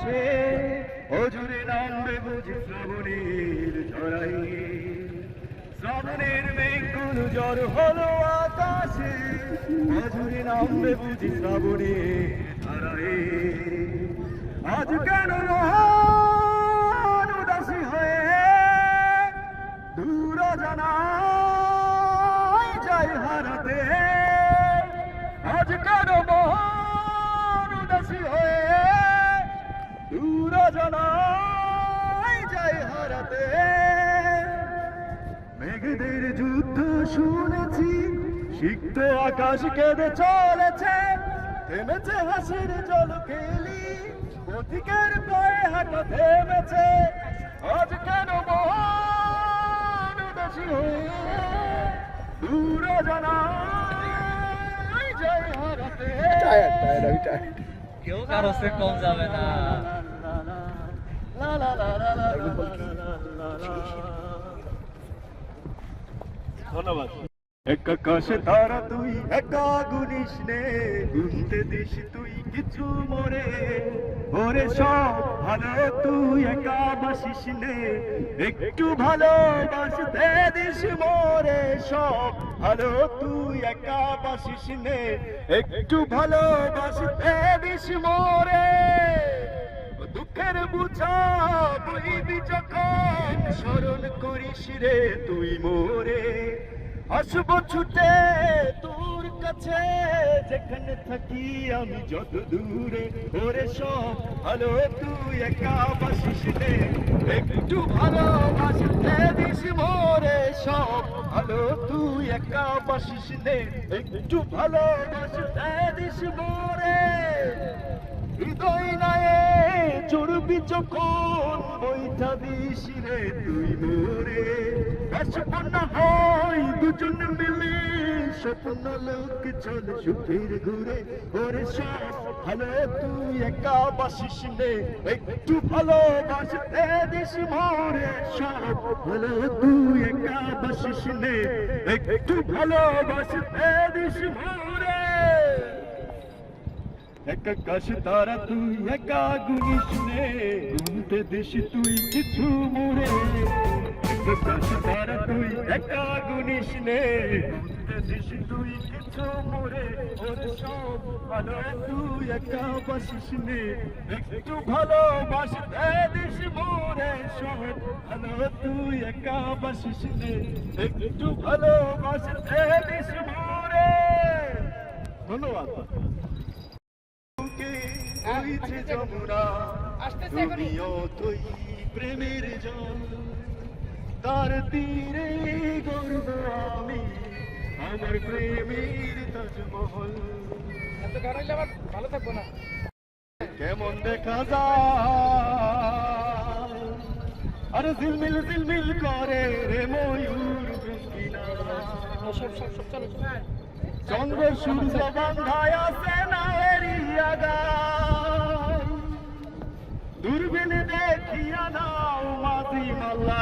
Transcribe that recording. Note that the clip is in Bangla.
আকাশে অজুরে নামবে বুঝি শ্রাবণের ঝরাই শ্রাবণের মেঘগুলো জ্বর হলো আকাশে। অজুরে নামবে বুঝি শ্রাবণের ঝরাই আজ কেন মহান উদাসী হয়ে দূর জানাই যাই হারাতে? আজ কেন দূর জানাই যাই হারাতে। মেঘদের যুদ্ধ শুনেছি, সিক্ত আকাশ কেঁদে চলেছে, থেমেছে হাসির জল খেলি পথিকের পায়ে হাঁটা থেমেছে। আজ কেন মহান উদাসী হয়ে দূর জানাই যাই হারাতে আমি টায়ার্ড কেউ কারও সে কম যাবে না। ধন্যবাদ এক আকাশে তারা তুই একা গুনিস নে গুনতে দিস তুই কিছু মরে ওরে সব ভালো, তুই একা বাসিস নে। একটু ভালো বাসতে দিস মোরে সব ভালো, তুই একা বাসিস একটু ভালো বাসতে দিস মোরে। দুঃখের বুঝা বইবি যখন স্মরণ করিস রে তুই মোরে। আসব ছুটে তোর কাছে, যেখানে থাকি আমি যত দূরে। ওরে সব ভালো, তুই একা বাসিস একটু ভালো বাসতে দিস মোরে সব ভালো, তুই একা বাসিস রে একটু ভালো বাসতে দিস মোরে হৃদয় নায়ে চড়বি যখন বইটা দিস রে তুই মোরে। স্বপ্ন হয় দুজন মিলে। স্বপ্ন লোক চল সুখের ঘুরে। ওরে সব ভালো তুই একা বাসিস নে। একটু ভালো বাসতে দিস মোরে সব ভালো তুই একা বাসিস নে। একটু ভালো বাসতে দিস মোরে। এক আকাশ তারা তুই একা গুনিস নে। গুনতে দিস তুই কিছু মোরে। আকাশ তারা তুই একা গুনিস নে দিস তুই কিছু মোরে ওর সব ভালো তুই একা বাসিস নে একটু ভালো বাসতে দিস মোরে সব ভালো তুই একা বাসিস নে একটু ভালো বাসতে দিস মোরে ধন্যবাদ যমুনা তুমিও তুই প্রেমের জল তার তীরে গর্ব আমি আমার প্রেমের তাজমহল। এত গান আবার ভালো থাকব না। কেমন দেখা যায়? আরে ঝিলমিল ঝিলমিল করে রে ময়ূর সব সব সব চলো চন্দ্র সূর্য বন্ধায় আছে না এরিয়া দূরবীন দেখিয়া নাও মাঝি মাল্লায় বা